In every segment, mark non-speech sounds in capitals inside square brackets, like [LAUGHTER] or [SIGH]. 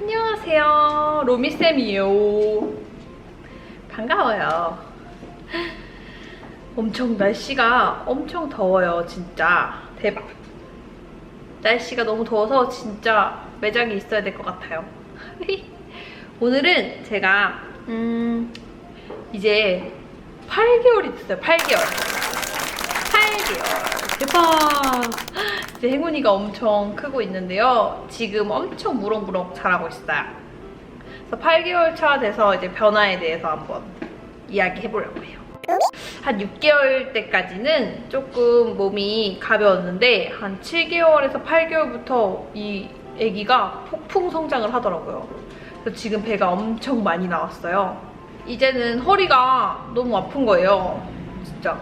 안녕하세요. 로미쌤이에요. 반가워요. 엄청 날씨가 엄청 더워요, 진짜. 대박. 날씨가 너무 더워서 진짜 매장에 있어야 될 것 같아요. [LAUGHS] 오늘은 제가, 음, 이제 8개월이 됐어요, 8개월. 8개월. 대박. 이제 행운이가 엄청 크고 있는데요. 지금 엄청 무럭무럭 자라고 있어요. 그래서 8개월 차 돼서 이제 변화에 대해서 한번 이야기해 보려고 해요. 한 6개월 때까지는 조금 몸이 가벼웠는데 한 7개월에서 8개월부터 이 아기가 폭풍 성장을 하더라고요. 그래서 지금 배가 엄청 많이 나왔어요. 이제는 허리가 너무 아픈 거예요. 진짜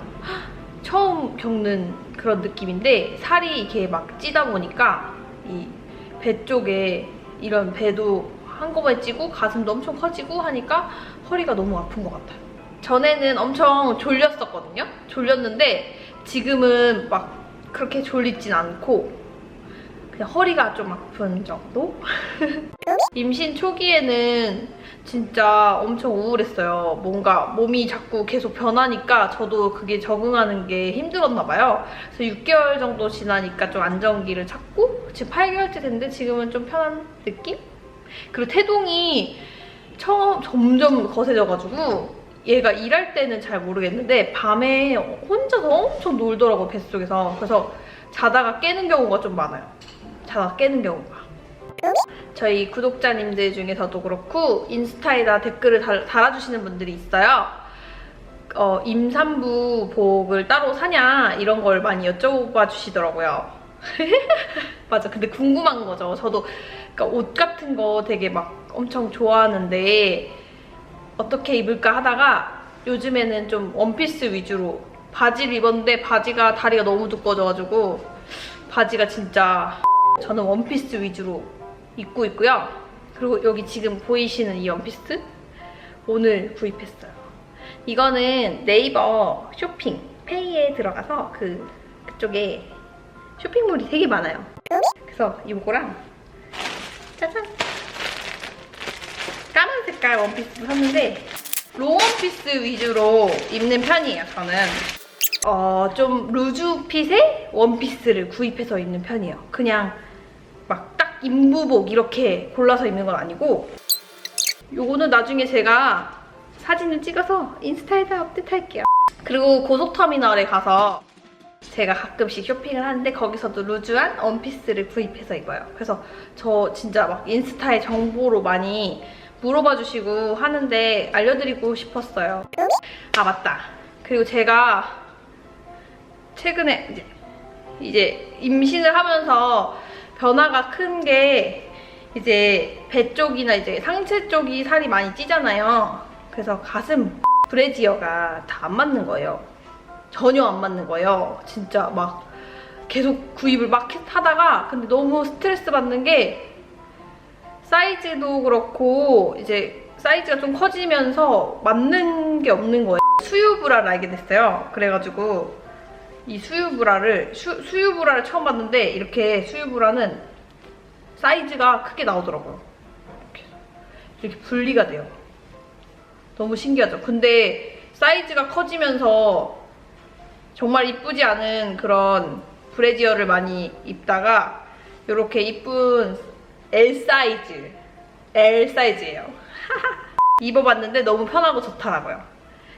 처음 겪는 그런 느낌인데 살이 이렇게 막 찌다 보니까 이 배 쪽에 이런 배도 한꺼번에 찌고 가슴도 엄청 커지고 하니까 허리가 너무 아픈 것 같아요. 전에는 엄청 졸렸었거든요. 졸렸는데 지금은 막 그렇게 졸리진 않고 그냥 허리가 좀 아픈 정도? [LAUGHS] 임신 초기에는 진짜 엄청 우울했어요. 뭔가 몸이 자꾸 계속 변하니까 저도 그게 적응하는 게 힘들었나 봐요. 그래서 6개월 정도 지나니까 좀 안정기를 찾고 지금 8개월째 됐는데 지금은 좀 편한 느낌? 그리고 태동이 처음 점점 거세져가지고 얘가 일할 때는 잘 모르겠는데 밤에 혼자서 엄청 놀더라고 뱃속에서 그래서 자다가 깨는 경우가 좀 많아요. 자다가 깨는 경우가. 저희 구독자님들 중에서도 그렇고 인스타에다 댓글을 달, 달아주시는 분들이 있어요. 어, 임산부 복을 따로 사냐 이런 걸 많이 여쭤봐 주시더라고요. [LAUGHS] 맞아. 근데 궁금한 거죠. 저도 그러니까 옷 같은 거 되게 막 엄청 좋아하는데 어떻게 입을까 하다가 요즘에는 좀 원피스 위주로 바지를 입었는데 바지가 다리가 너무 두꺼워져가지고 바지가 진짜 저는 원피스 위주로 입고 있고요. 그리고 여기 지금 보이시는 이 원피스 오늘 구입했어요. 이거는 네이버 쇼핑 페이에 들어가서 그 그쪽에 쇼핑몰이 되게 많아요. 그래서 이거랑 짜잔 까만 색깔 원피스 샀는데 롱 원피스 위주로 입는 편이에요. 저는 어, 좀 루즈 핏의 원피스를 구입해서 입는 편이에요. 그냥 막딱 인부복 이렇게 골라서 입는 건 아니고 요거는 나중에 제가 사진을 찍어서 인스타에다 업데이트할게요. 그리고 고속터미널에 가서 제가 가끔씩 쇼핑을 하는데 거기서도 루즈한 원피스를 구입해서 입어요. 그래서 저 진짜 막 인스타에 정보로 많이 물어봐 주시고 하는데 알려드리고 싶었어요. 아 맞다. 그리고 제가 최근에 이제 이제 임신을 하면서 변화가 큰 게 이제 배 쪽이나 이제 상체 쪽이 살이 많이 찌잖아요. 그래서 가슴 브래지어가 다 안 맞는 거예요. 전혀 안 맞는 거예요. 진짜 막 계속 구입을 막 하다가 근데 너무 스트레스 받는 게 사이즈도 그렇고 이제 사이즈가 좀 커지면서 맞는 게 없는 거예요. 수유 브라를 알게 됐어요. 그래가지고 이 수유 브라를 수, 수유 브라를 처음 봤는데 이렇게 수유 브라는 사이즈가 크게 나오더라고요. 이렇게, 이렇게 분리가 돼요. 너무 신기하죠. 근데 사이즈가 커지면서 정말 이쁘지 않은 그런 브래지어를 많이 입다가 이렇게 이쁜 L 사이즈 L 사이즈예요. [LAUGHS] 입어봤는데 너무 편하고 좋더라고요.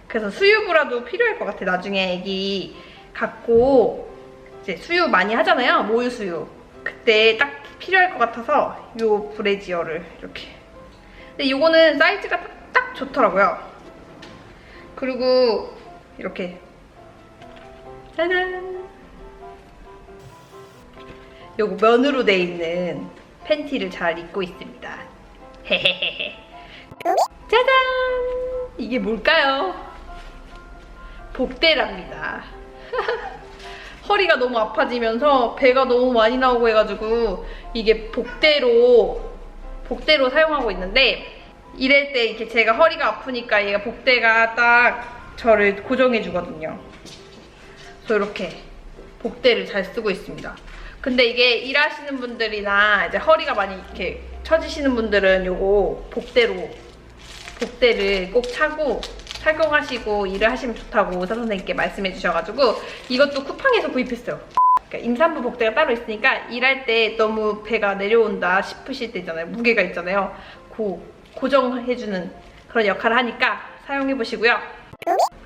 그래서 수유브라도 필요할 것 같아. 나중에 애기 갖고 이제 수유 많이 하잖아요. 모유 수유. 그때 딱 필요할 것 같아서 이 브래지어를 이렇게. 근데 이거는 사이즈가 딱, 딱 좋더라고요. 그리고 이렇게 짜잔. 요거 면으로 돼 있는 팬티를 잘 입고 있습니다. 헤헤헤헤. 짜잔! 이게 뭘까요? 복대랍니다. [LAUGHS] 허리가 너무 아파지면서 배가 너무 많이 나오고 해가지고 이게 복대로 복대로 사용하고 있는데 이럴 때 이렇게 제가 허리가 아프니까 얘가 복대가 딱 저를 고정해 주거든요. 그래서 이렇게 복대를 잘 쓰고 있습니다. 근데 이게 일하시는 분들이나 이제 허리가 많이 이렇게 처지시는 분들은 요거 복대로 복대를 꼭 차고 착용하시고 일을 하시면 좋다고 의사 선생님께 말씀해 주셔가지고 이것도 쿠팡에서 구입했어요. 그러니까 임산부 복대가 따로 있으니까 일할 때 너무 배가 내려온다 싶으실 때 있잖아요. 무게가 있잖아요. 고 고정해주는 그런 역할을 하니까 사용해 보시고요.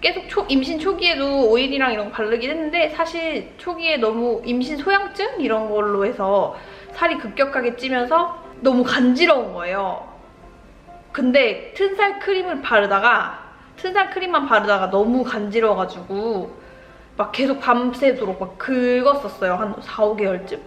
계속 초, 임신 초기에도 오일이랑 이런 거 바르긴 했는데 사실 초기에 너무 임신 소양증 이런 걸로 해서 살이 급격하게 찌면서 너무 간지러운 거예요. 근데 튼살 크림을 바르다가 튼살 크림만 바르다가 너무 간지러워가지고 막 계속 밤새도록 막 긁었었어요. 한 4, 5개월쯤?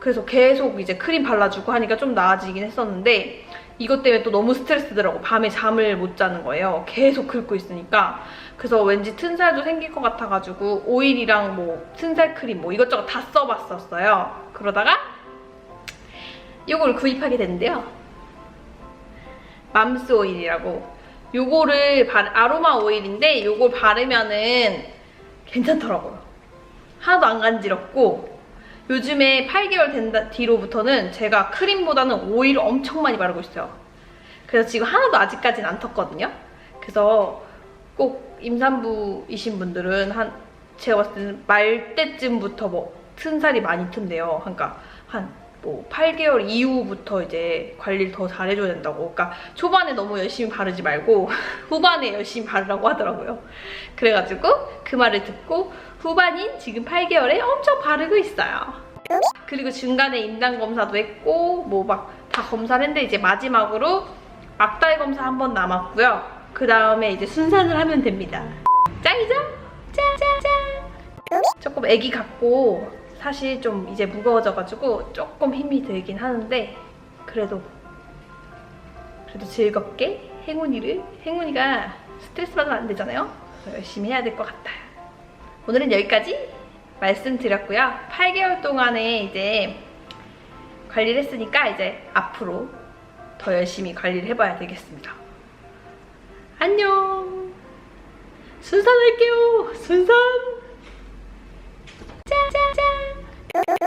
그래서 계속 이제 크림 발라주고 하니까 좀 나아지긴 했었는데 이것 때문에 또 너무 스트레스더라고. 밤에 잠을 못 자는 거예요. 계속 긁고 있으니까. 그래서 왠지 튼살도 생길 것 같아가지고 오일이랑 뭐 튼살 크림 뭐 이것저것 다 써봤었어요. 그러다가 이걸 구입하게 됐는데요. 맘스 오일이라고. 요거를 바, 아로마 오일인데 요걸 바르면은 괜찮더라고요. 하나도 안 간지럽고 요즘에 8개월 된 다- 뒤로부터는 제가 크림보다는 오일을 엄청 많이 바르고 있어요. 그래서 지금 하나도 아직까지는 안 텄거든요. 그래서 꼭 임산부이신 분들은 한 제가 봤을 때는 말 때쯤부터 뭐 튼살이 많이 튼대요. 그러니까 한 뭐 8개월 이후부터 이제 관리를 더 잘해줘야 된다고. 그러니까 초반에 너무 열심히 바르지 말고 [LAUGHS] 후반에 열심히 바르라고 하더라고요. 그래가지고 그 말을 듣고 후반인 지금 8개월에 엄청 바르고 있어요. 그리고 중간에 임당 검사도 했고 뭐 막 다 검사를 했는데 이제 마지막으로 막달 검사 한 번 남았고요. 그 다음에 이제 순산을 하면 됩니다. 짱이죠? 짠짠짠! 조금 애기 같고 사실 좀 이제 무거워져가지고 조금 힘이 들긴 하는데 그래도 그래도 즐겁게 행운이를 행운이가 스트레스 받으면 안 되잖아요. 열심히 해야 될 것 같아요. 오늘은 여기까지 말씀드렸고요. 8개월 동안에 이제 관리를 했으니까 이제 앞으로 더 열심히 관리를 해봐야 되겠습니다. 안녕. 순산할게요. 순산. Okay. [LAUGHS]